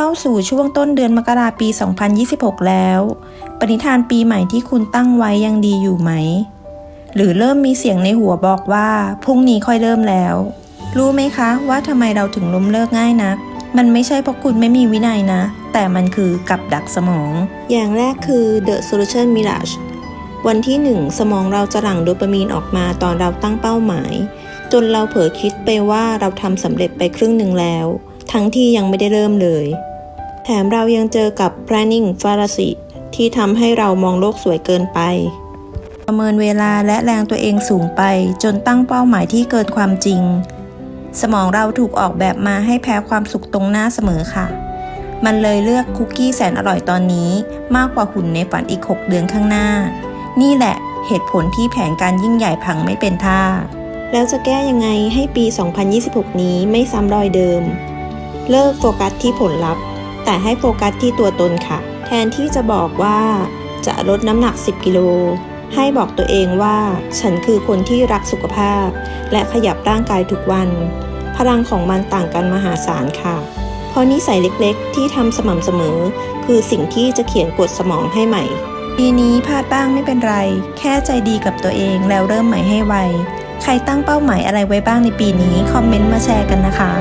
ข้าสู่ช่วงต้นเดือนมกราปี 2026 แล้ว ปณิธานปีใหม่ที่คุณตั้งไว้ยังดีอยู่ไหม หรือเริ่มมีเสียงในหัวบอกว่าพรุ่งนี้ค่อยเริ่มแล้ว รู้ไหมคะว่าทำไมเราถึงล้มเลิกง่ายนัก มันไม่ใช่เพราะคุณไม่มีวินัยนะ แต่มันคือกับดักสมอง อย่างแรกคือ The Solution Mirage วันที่หนึ่งสมองเราจะหลั่งโดปามีนออกมาตอนเราตั้งเป้าหมาย จนเราเผลอคิดไปว่าเราทำสำเร็จไปครึ่งหนึ่งแล้ว ทั้งที่ยังไม่ได้เริ่มเลย แถมเรายังเจอกับ planning fallacy ที่ทำให้เรามองโลกสวยเกินไป ประเมินเวลาและแรงตัวเองสูงไป จนตั้งเป้าหมายที่เกินความจริง สมองเราถูกออกแบบมาให้แพ้ความสุขตรงหน้าเสมอค่ะ มันเลยเลือกคุกกี้แสนอร่อยตอนนี้ มากกว่าหุ่นในฝันอีก 6 เดือนข้างหน้า นี่แหละเหตุผลที่แผนการยิ่งใหญ่พังไม่เป็นท่า แล้วจะแก้ยังไงให้ปี 2026 นี้ไม่ซ้ำรอยเดิม เลิกโฟกัสที่ผลลัพธ์ แต่ให้โฟกัสที่ตัวตนค่ะ แทนที่จะบอกว่าจะลดน้ำหนัก 10 กิโล ให้บอกตัวเองว่า ฉันคือคนที่รักสุขภาพ และขยับร่างกายทุกวัน พลังของมันต่างกันมหาศาลค่ะ เพราะนิสัยเล็กๆ ที่ทำสม่ำเสมอ คือสิ่งที่จะเขียนกฎสมองให้ใหม่ ปีนี้พลาดบ้างไม่เป็นไร แค่ใจดีกับตัวเองแล้วเริ่มใหม่ให้ไว ใครตั้งเป้าหมายอะไรไว้บ้างในปีนี้ คอมเมนต์มาแชร์กันนะคะ